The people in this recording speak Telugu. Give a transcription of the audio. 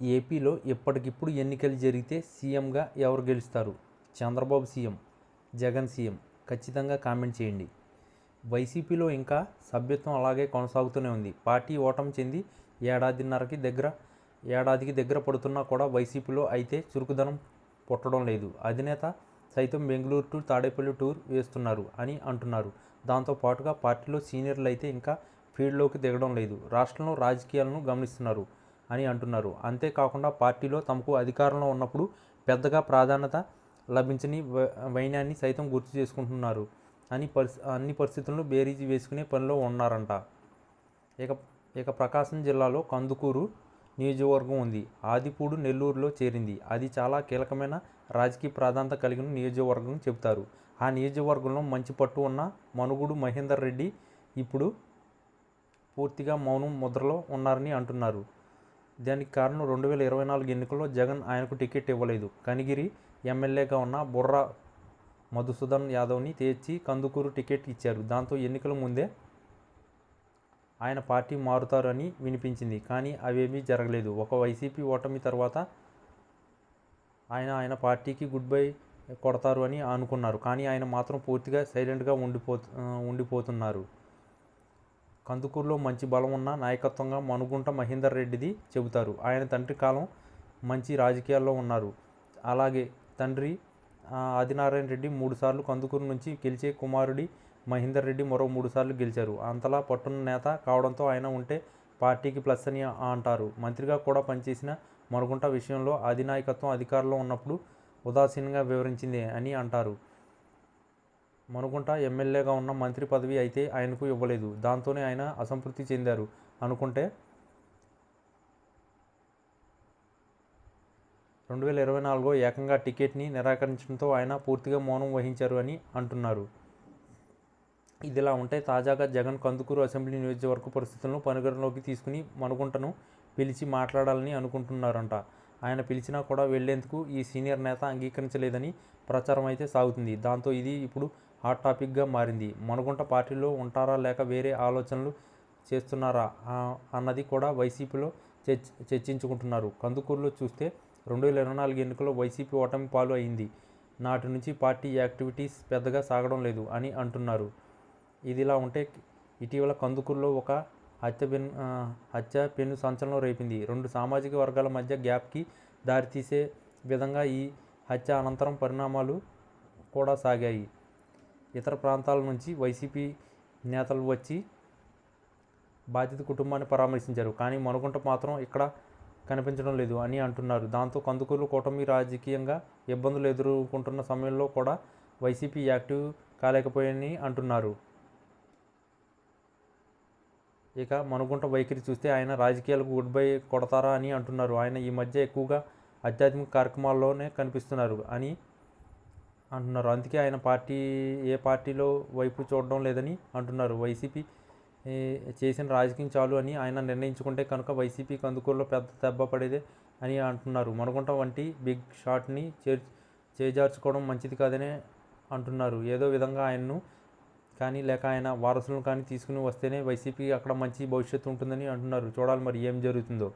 ఏపీలో ఇప్పటికిప్పుడు ఎన్నికలు జరిగితే సీఎంగా ఎవరు గెలుస్తారు? Chandrababu CM Jagan CM. ఖచ్చితంగా కామెంట్ చేయండి. వైసీపీలో ఇంకా సభ్యత్వం అలాగే కొనసాగుతూనే ఉంది. పార్టీ ఓటమి చెంది ఏడాదిన్నరకి దగ్గర ఏడాదికి దగ్గర పడుతున్నా కూడా వైసీపీలో అయితే చురుకుదనం పుట్టడం లేదు. అధినేత సైతం బెంగళూరు టు తాడేపల్లి టూర్ వేస్తున్నారు అని అంటున్నారు. దాంతో పాటుగా పార్టీలో సీనియర్లు అయితే ఇంకా ఫీల్డ్లోకి దిగడం లేదు. రాష్ట్రంలో రాజకీయాలను గమనిస్తున్నారు. అని అంటున్నారు. అంతేకాకుండా పార్టీలో తమకు అధికారంలో ఉన్నప్పుడు పెద్దగా ప్రాధాన్యత లభించని వైన్యాన్ని సైతం గుర్తు చేసుకుంటున్నారు అని పరిస్థి అన్ని పరిస్థితులను బేరీజు వేసుకునే పనిలో ఉన్నారంట. ఇక ఇక ప్రకాశం జిల్లాలో కందుకూరు నియోజకవర్గం ఉంది. ఆదిపూడు నెల్లూరులో చేరింది. అది చాలా కీలకమైన రాజకీయ ప్రాధాన్యత కలిగిన నియోజకవర్గం చెబుతారు. ఆ నియోజకవర్గంలో మంచి పట్టు ఉన్న మనుగుడు మహేందర్ రెడ్డి ఇప్పుడు పూర్తిగా మౌనం ముద్రలో ఉన్నారని అంటున్నారు. దానికి కారణం రెండు వేల ఇరవై నాలుగు ఎన్నికల్లో జగన్ ఆయనకు టికెట్ ఇవ్వలేదు. కనిగిరి ఎమ్మెల్యేగా ఉన్న బుర్రా మధుసూదన్ యాదవ్ని తెచ్చి కందుకూరు టికెట్ ఇచ్చారు. దాంతో ఎన్నికల ముందే ఆయన పార్టీ మారుతారని వినిపించింది. కానీ అవేమీ జరగలేదు. ఒక వైసీపీ ఓటమి తర్వాత ఆయన ఆయన పార్టీకి గుడ్ బై కొడతారు అని అనుకున్నారు. కానీ ఆయన మాత్రం పూర్తిగా సైలెంట్గా ఉండిపో ఉండిపోతున్నారు. కందుకూరులో మంచి బలం ఉన్న నాయకత్వంగా మనుగుంట మహేందర్ రెడ్డిది చెబుతారు. ఆయన తండ్రి కాలం మంచి రాజకీయాల్లో ఉన్నారు. అలాగే తండ్రి ఆదినారాయణ రెడ్డి మూడుసార్లు కందుకూరు నుంచి గెలిచే కుమారుడి మహేందర్ రెడ్డి మరో మూడుసార్లు గెలిచారు. అంతలా పట్టున్న నేత కావడంతో ఆయన ఉంటే పార్టీకి ప్లస్ అని అంటారు. మంత్రిగా కూడా పనిచేసిన మరుగుంట విషయంలో అధినాయకత్వం అధికారంలో ఉన్నప్పుడు ఉదాసీనంగా వివరించింది అని అంటారు. మనుగుంట ఎమ్మెల్యేగా ఉన్న మంత్రి పదవి అయితే ఆయనకు ఇవ్వలేదు. దాంతోనే ఆయన అసంతృప్తి చెందారు. అనుకుంటే రెండు వేల ఇరవై నాలుగులో ఏకంగా టికెట్ని నిరాకరించడంతో ఆయన పూర్తిగా మౌనం వహించారు అని అంటున్నారు. ఇదిలా ఉంటే తాజాగా జగన్ కందుకూరు అసెంబ్లీ నియోజకవర్గ పరిస్థితులను పనుగరంలోకి తీసుకుని మనుకుంటను పిలిచి మాట్లాడాలని అనుకుంటున్నారంట. ఆయన పిలిచినా కూడా వెళ్ళేందుకు ఈ సీనియర్ నేత అంగీకరించలేదని ప్రచారం అయితే సాగుతుంది. దాంతో ఇది ఇప్పుడు హాట్ టాపిక్గా మారింది. మనుగుంట పార్టీలో ఉంటారా లేక వేరే ఆలోచనలు చేస్తున్నారా అన్నది కూడా వైసీపీలో చర్చ చర్చించుకుంటున్నారు. కందుకూరులో చూస్తే రెండు వేల ఇరవై నాలుగు ఎన్నికల్లో వైసీపీ ఓటమి పాలు అయింది. నాటి నుంచి పార్టీ యాక్టివిటీస్ పెద్దగా సాగడం లేదు అని అంటున్నారు. ఇదిలా ఉంటే ఇటీవల కందుకూరులో ఒక హత్య పెను హత్య పెను సంచలనం రేపింది. రెండు సామాజిక వర్గాల మధ్య గ్యాప్కి దారితీసే విధంగా ఈ హత్య అనంతరం పరిణామాలు కూడా సాగాయి. ఇతర ప్రాంతాల నుంచి వైసీపీ నేతలు వచ్చి బాధిత కుటుంబాన్ని పరామర్శించారు. కానీ మనుగుంట మాత్రం ఇక్కడ కనిపించడం లేదు అని అంటున్నారు. దాంతో కందుకూరు కూటమి రాజకీయంగా ఇబ్బందులు ఎదుర్కొంటున్న సమయంలో కూడా వైసీపీ యాక్టివ్ కాలేకపోయాయని అంటున్నారు. ఇక మనుగుంట వైఖరి చూస్తే ఆయన రాజకీయాలకు గుడ్ బై కొడతారా అని అంటున్నారు. ఆయన ఈ మధ్య ఎక్కువగా ఆధ్యాత్మిక కార్యక్రమాల్లోనే కనిపిస్తున్నారు అని అంటున్నారు. అందుకే ఆయన పార్టీ ఏ పార్టీలో వైపు చూడడం లేదని అంటున్నారు. వైసీపీ చేసిన రాజకీయం చాలు అని ఆయన నిర్ణయించుకుంటే కనుక వైసీపీ కందుకూరులో పెద్ద దెబ్బ పడేదే అని అంటున్నారు. మనుగుంట వంటి బిగ్ షాట్ని చే చేజార్చుకోవడం మంచిది కాదని అంటున్నారు. ఏదో విధంగా ఆయన్ను కానీ లేక ఆయన వారసులను కానీ తీసుకుని వస్తేనే వైసీపీ అక్కడ మంచి భవిష్యత్తు ఉంటుందని అంటున్నారు. చూడాలి మరి ఏం జరుగుతుందో.